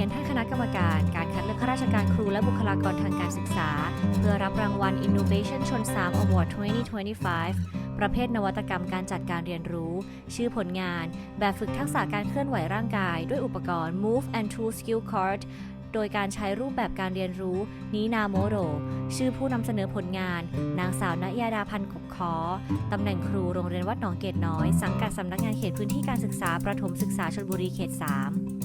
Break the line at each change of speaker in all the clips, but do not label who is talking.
ท่านคณะกรรมการการคัดเลือกข้าราชการครูและบุคลากรทางการศึกษา เพื่อรับรางวัล Innovation ชน3 Award 2025 ประเภทนวัตกรรมการจัดการเรียนรู้ ชื่อผลงาน แบบฝึกทักษะการเคลื่อนไหวร่างกาย ด้วยอุปกรณ์ Move and Tool Skill Card โดยการใช้รูปแบบการเรียนรู้นีนาโมโรชื่อผู้นำเสนอผลงาน นางสาวนยาดาพันธ์กบคอตำแหน่งครูโรงเรียนวัดหนองเกตน้อย สังกัดสำนักงานเขตพื้นที่การศึกษาประถมศึกษาชลบุรีเขต 3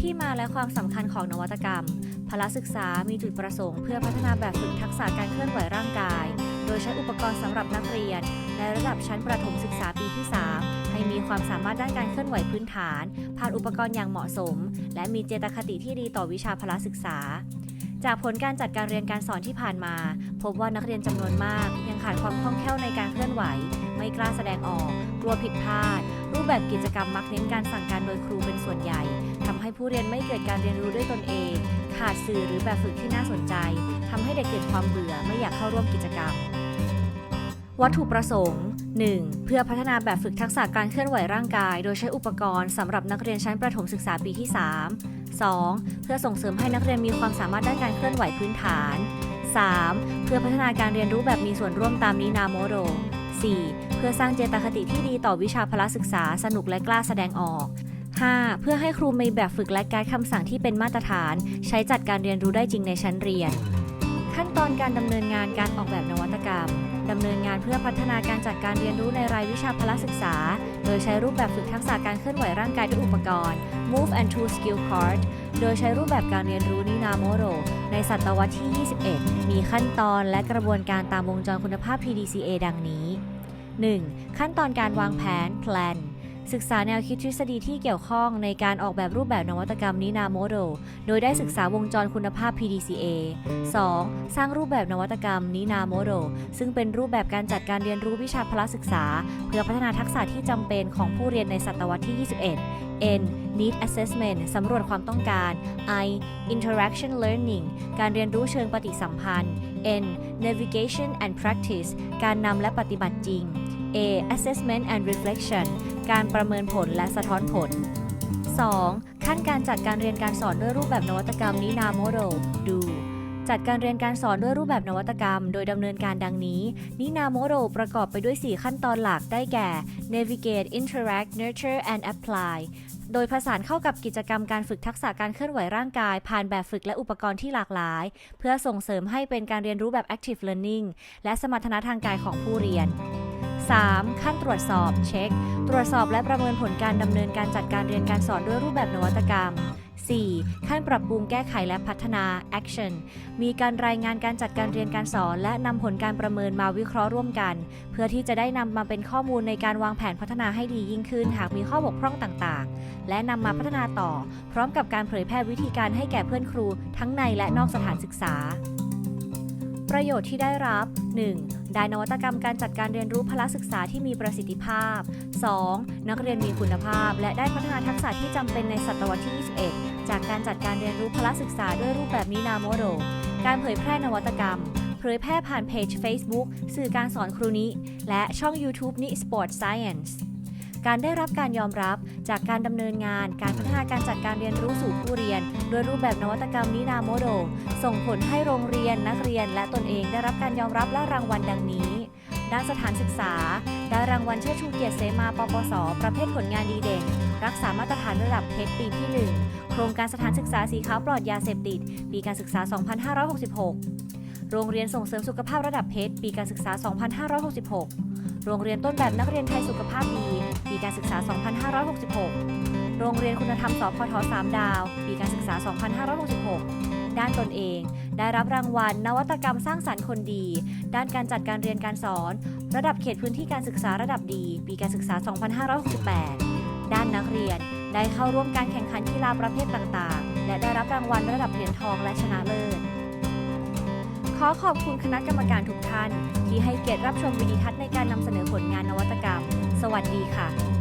ที่มาและความสำคัญของนวัตกรรม พละศึกษามีจุดประสงค์ เพื่อพัฒนาแบบฝึกทักษะการเคลื่อนไหวร่างกาย โดยใช้อุปกรณ์สำหรับนักเรียน ในระดับชั้นประถมศึกษาปีที่ 3 ให้มีความสามารถด้านการเคลื่อนไหวพื้นฐาน ผ่านอุปกรณ์อย่างเหมาะสม และมีเจตคติที่ดีต่อวิชาพละศึกษา จากผลการจัดการเรียนการสอนที่ผ่านมา พบว่านักเรียนจำนวนมาก ยังขาดความคล่องแคล่วในการเคลื่อนไหว ไม่กล้าแสดงออก กลัวผิดพลาด รูปแบบกิจกรรมมักเน้นการสั่งการโดยครูเป็นส่วนใหญ่ ให้ผู้เรียนไม่เกิดการเรียนรู้ด้วยตนเอง ขาดสื่อหรือแบบฝึกที่น่าสนใจทำให้เด็กเกิดความเบื่อไม่อยากเข้าร่วมกิจกรรม วัตถุประสงค์ 1. เพื่อพัฒนาแบบฝึกทักษะการเคลื่อนไหวร่างกาย โดยใช้อุปกรณ์สำหรับนักเรียนชั้นประถมศึกษาปีที่ 3 2. เพื่อส่งเสริมให้นักเรียนมีความสามารถด้านการเคลื่อนไหวพื้นฐาน 3. เพื่อพัฒนาการเรียนรู้แบบมีส่วนร่วมตามนินาโมโด 4. เพื่อสร้างเจตคติที่ดีต่อวิชาพละศึกษาสนุกและกล้าแสดงออก 5. เพื่อให้ครูมีแบบฝึกและการคำสั่งที่เป็นมาตรฐาน ใช้จัดการเรียนรู้ได้จริงในชั้นเรียน ขั้นตอนการดำเนินงานการออกแบบนวัตกรรมดำเนินงานเพื่อพัฒนาการจัดการเรียนรู้ในรายวิชาพละศึกษา โดยใช้รูปแบบฝึกทักษะการเคลื่อนไหวร่างกายด้วยอุปกรณ์ Move and Tool Skill Card โดยใช้รูปแบบการเรียนรู้นินาโมโร ในศตวรรษที่ 21 มีขั้นตอนและกระบวนการตามวงจรคุณภาพ PDCA ดังนี้ 1. ขั้นตอนการวางแผน plan ศึกษาแนวคิดทฤษฎีที่เกี่ยวข้องในการออกแบบรูปแบบนวัตกรรมนินาโมโดโดยได้ศึกษาวงจรคุณภาพ PDCA 2. สร้างรูปแบบนวัตกรรมนินาโมโดซึ่งเป็นรูปแบบการจัดการเรียนรู้วิชาพละศึกษา เพื่อพัฒนาทักษะที่จำเป็นของผู้เรียนในศตวรรษที่ 21 N Need Assessment สำรวจความต้องการ I Interaction Learning การเรียนรู้เชิงปฏิสัมพันธ์ N Navigation and Practice การนำและปฏิบัติจริง A Assessment and Reflection การประเมินผลและสะท้อนผล 2. ขั้นการจัดการเรียนการสอนด้วยรูปแบบนวัตกรรมนินาโมโดดูจัดการเรียนการสอนด้วยรูปแบบนวัตกรรม โดยดำเนินการดังนี้ นินาโมโดประกอบไปด้วย 4 ขั้นตอนหลักได้แก่ navigate interact nurture and apply โดยผสานเข้ากับกิจกรรมการฝึกทักษะการเคลื่อนไหวร่างกาย ผ่านแบบฝึกและอุปกรณ์ที่หลากหลาย เพื่อส่งเสริมให้เป็นการเรียนรู้แบบ active learning และสมรรถนะทางกายของผู้เรียน 3. ขั้นตรวจสอบเช็ค ตรวจสอบและประเมินผลการดำเนินการจัดการเรียนการสอนด้วยรูปแบบนวัตกรรม 4. ขั้นปรับปรุงแก้ไขและพัฒนา action มีการรายงานการจัดการเรียนการสอน และนำผลการประเมินมาวิเคราะห์ร่วมกัน เพื่อที่จะได้นำมาเป็นข้อมูลในการวางแผนพัฒนาให้ดียิ่งขึ้น หากมีข้อบกพร่องต่างๆ และนำมาพัฒนาต่อ พร้อมกับการเผยแพร่วิธีการให้แก่เพื่อนครู ทั้งในและนอกสถานศึกษา ประโยชน์ที่ได้รับ 1. ได้นวัตกรรมการจัดการเรียนรู้พละศึกษาที่มีประสิทธิภาพ 2. นักเรียนมีคุณภาพ และได้พัฒนาทักษะที่จำเป็นในศตวรรษที่ 21 จากการจัดการเรียนรู้พละศึกษาด้วยรูปแบบนินาโมโด การเผยแพร่นวัตกรรมเผยแพร่ผ่านเพจ Facebook สื่อการสอนครูนิ และช่อง YouTube นิ Sport Science การได้รับการยอมรับจากการดำเนินงาน การพัฒนาการจัดการเรียนรู้สู่ผู้เรียนด้วยรูปแบบนวัตกรรมนินาโมโด ส่งผลให้โรงเรียนนักเรียน และตนเองได้รับการยอมรับและรางวัลดังนี้ ด้านสถานศึกษา ได้รางวัลเชิดชูเกียรติเสมาปปส ประเภทผลงานดีเด่น รักษามาตรฐานระดับเพชรปีที่ 1 โครงการสถานศึกษาสีขาวปลอดยาเสพติด ปีการศึกษา 2566 โรงเรียนส่งเสริมสุขภาพระดับเพชรปีการศึกษา 2566 โรงเรียนต้นแบบนักเรียนไทยสุขภาพดี ปีการศึกษา 2566 โรงเรียนคุณธรรมสพท3ดาว ปีการศึกษา 2566 ด้านตนเอง ได้รับรางวัล นวัตกรรมสร้างสรรค์คนดี ด้านการจัดการเรียนการสอน ระดับเขตพื้นที่การศึกษาระดับดี ปีการศึกษา 2568 ด้านนักเรียนได้เข้าร่วมการแข่งขันกีฬาประเภทต่าง ๆ และได้รับรางวัลระดับเหรียญทองและชนะเลิศ ขอขอบคุณคณะกรรมการทุกท่าน ที่ให้เกียรติรับชมวิดีทัศน์ในการนำเสนอผลงานนวัตกรรม สวัสดีค่ะ